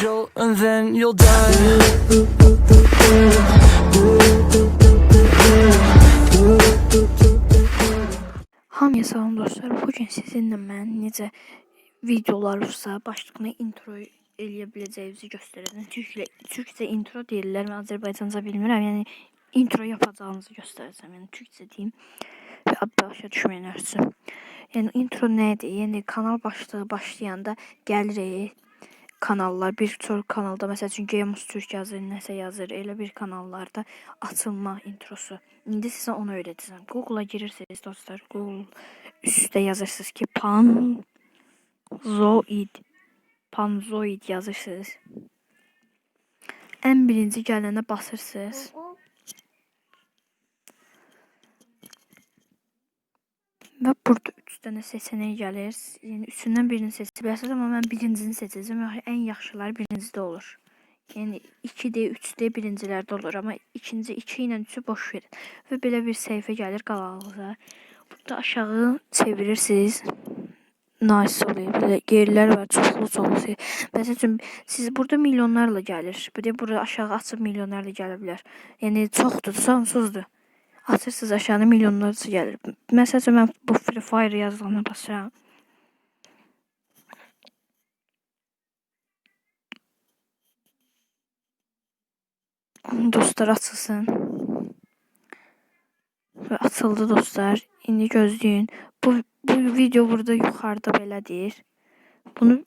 jolt and then you'll die. Hamıya salam dostlar. Bu gün sizinlə mən necə videolarsa başlıqına intro eləyə biləcəyimizi göstərəcəm. Türklə türkcə intro deyirlər. Mən Azərbaycanca bilmirəm. Yəni intro yapacağınızı göstərəcəm. Yəni türkcə deyim və başa düşməyənlər üçün. Yəni intro nədir? Yəni kanal başlığı başlayanda gəlirik kanallar bir çox kanalda məsəl üçün Games Türk yazır, nəsə yazır, elə bir kanallarda açılma introsu. İndi sizə onu öyrədəcəm. Google-a girirsiniz dostlar. Google üstə yazırsınız ki, Panzoid. Panzoid yazırsınız. Ən birinci gələnə basırsınız. Və burada dənə seçenek gəlir. Yəni üçündən birini seçə bilərsiniz, amma mən birincisini seçəcəm. Yox, ən yaxşıları birincidə olur. Yəni 2D, 3D birincilərdə olur, amma ikinci 2 ilə 3-ü boş verin. Və belə bir səhifə gəlir qabağınıza. Burada aşağı çevirirsiniz. Nice oluyor. Böyle yerler var. Çoxlu çoxlu. şey. Məsəl üçün siz burada milyonlarla gəlir. Bir də burada aşağı açıb milyonlarla gələ bilər. Yəni çoxdur, sonsuzdur. Açırsınız aşağıda milyonlarca gəlir. Məsəl üçün mən bu Free Fire yazılana basıram. Dostlar açılsın. Və açıldı dostlar. İndi gözləyin. Bu bu video burada yuxarıda belədir. Bunu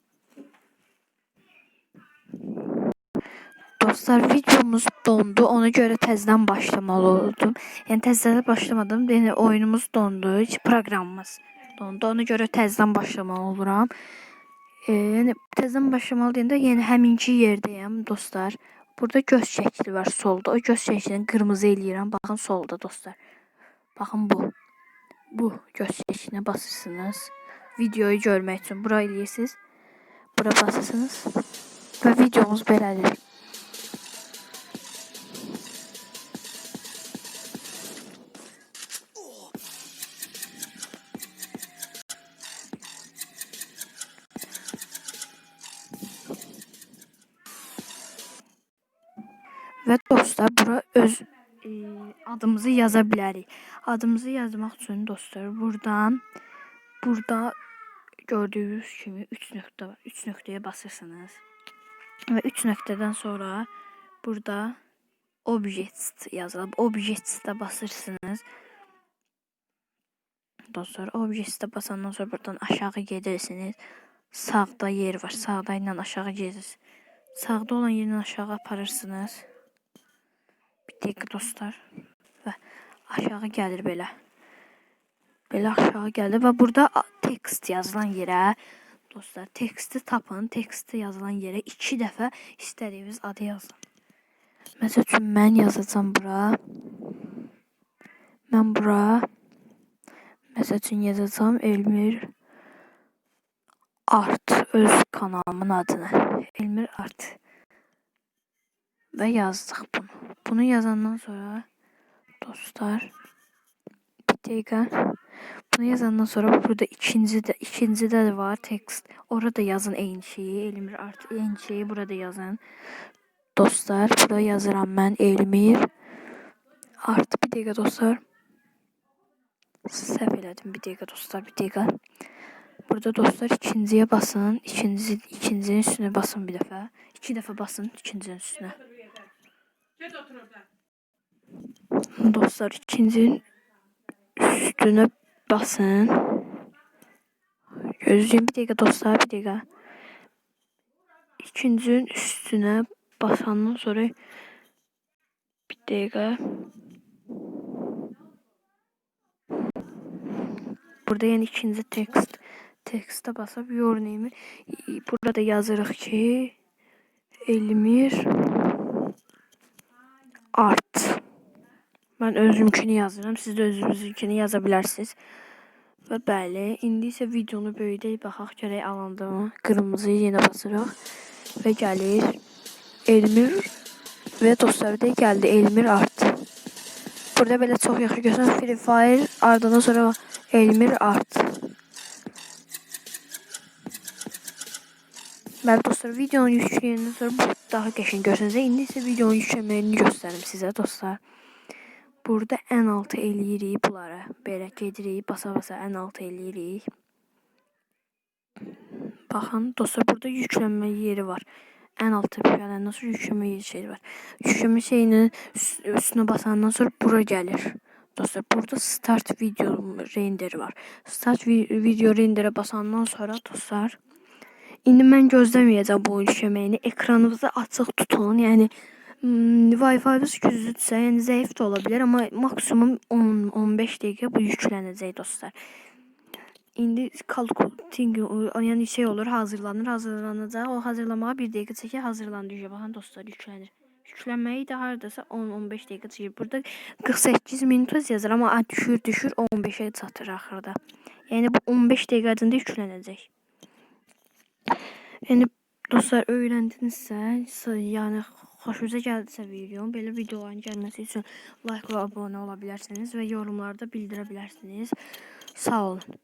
Dostlar videomuz dondu. Ona göre təzədən başlamalı oldum. Yəni təzədən başlamadım. Yəni oyunumuz dondu. Heç proqramımız dondu. Ona göre təzədən başlamalı oluram. E, yəni təzədən başlamalı deyəndə yəni həminki yerdəyəm dostlar. Burada göz şəkli var solda. O göz şəklini qırmızı eləyirəm. Baxın solda dostlar. Baxın bu. Bu göz şəklinə basırsınız. Videoyu görmək üçün bura eləyirsiniz. Bura basırsınız. Və videomuz belədir. Dostlar bura öz e, adımızı yaza bilərik. Adımızı yazmaq üçün dostlar buradan burada gördüyünüz kimi 3 nöqtə var. 3 nöqtəyə basırsınız. Və 3 nöqtədən sonra burada object yazılıb. Object'də basırsınız. Dostlar object'də basandan sonra buradan aşağı gedirsiniz. Sağda yer var. Sağda ilə aşağı gedirsiniz. Sağda olan yerdən aşağı aparırsınız. Dəqiqə dostlar. Və aşağı gəlir belə. Belə aşağı gəlir və burada text yazılan yerə dostlar teksti tapın. Teksti yazılan yerə 2 dəfə istədiyiniz adı yazın. Məsəl üçün mən yazacağam bura. Mən bura məsəl üçün yazacağam Elmir Art öz kanalımın adını. Elmir Art. Və yazdıq bunu. Bunu yazandan sonra dostlar bir dəqiqə bunu yazandan sonra burada ikinci də ikincidə də var text. Orada yazın eyni şeyi. Elmir Art eyni şeyi burada yazın. Dostlar, burada yazıram mən Elmir Art bir dəqiqə dostlar. Səhv elədim bir dəqiqə dostlar, bir dəqiqə. Burada dostlar ikinciyə basın. İkinci, ikincinin üstüne basın bir dəfə. İki dəfə basın ikincinin üstüne. Dostlar ikincinin üstüne basın. Gözlüyün bir dəqiqə dostlar bir dəqiqə. İkincinin üstüne basandan sonra bir dəqiqə. Burada yəni ikinci text tekstə basıb your name burada yazırıq ki Elmir Art. Mən özümkünü yazıram. Siz də özünüzünkünü yaza bilərsiniz. Və bəli, indi isə videonu böyüdək, baxaq görək alındı mı? Qırmızıyı yenə basırıq və gəlir Elmir və dostlar da gəldi Elmir Art. Burada belə çox yaxşı görsənir Free Fire, ardından sonra Elmir Art. Bəli dostlar, videonu yükləyəndən sonra bu daha qəşəng görsənəcək. İndi isə videonun yüklənməyini göstərim sizə dostlar. Burada ən altı eləyirik bunları. Belə gedirik, basa-basa ən altı eləyirik. Baxın dostlar, burada yüklənmə yeri var. Ən altı gələndən sonra yüklənmə yeri şey var. Yüklənmə şeyinin üst- üstünə basandan sonra bura gəlir. Dostlar, burada start video renderi var. Start vi video renderə basandan sonra dostlar, İndi mən gözləməyəcəm bu oyun işləməyini. Ekranınızı açıq tutun. Yəni mm, Wi-Fi-ınız güclüdürsə, yəni zəif də ola bilər, amma maksimum 10-15 dəqiqə bu yüklənəcək dostlar. İndi calculating yəni şey olur, hazırlanır, hazırlanacaq. O hazırlamağa 1 dəqiqə çəkir, hazırlandı. Yüzə baxın dostlar, yüklənir. Yüklənməyi də hardasa 10-15 dəqiqə çəkir. Burada 48 minut yazır, amma düşür, düşür 15-ə çatır axırda. Yəni bu 15 dəqiqə ərzində yüklənəcək. Yəni dostlar öyrəndinizsə, yəni xoşunuza gəldisə videom, belə videoların gəlməsi üçün like və abunə ola bilərsiniz və yorumlarda bildirə bilərsiniz. Sağ olun.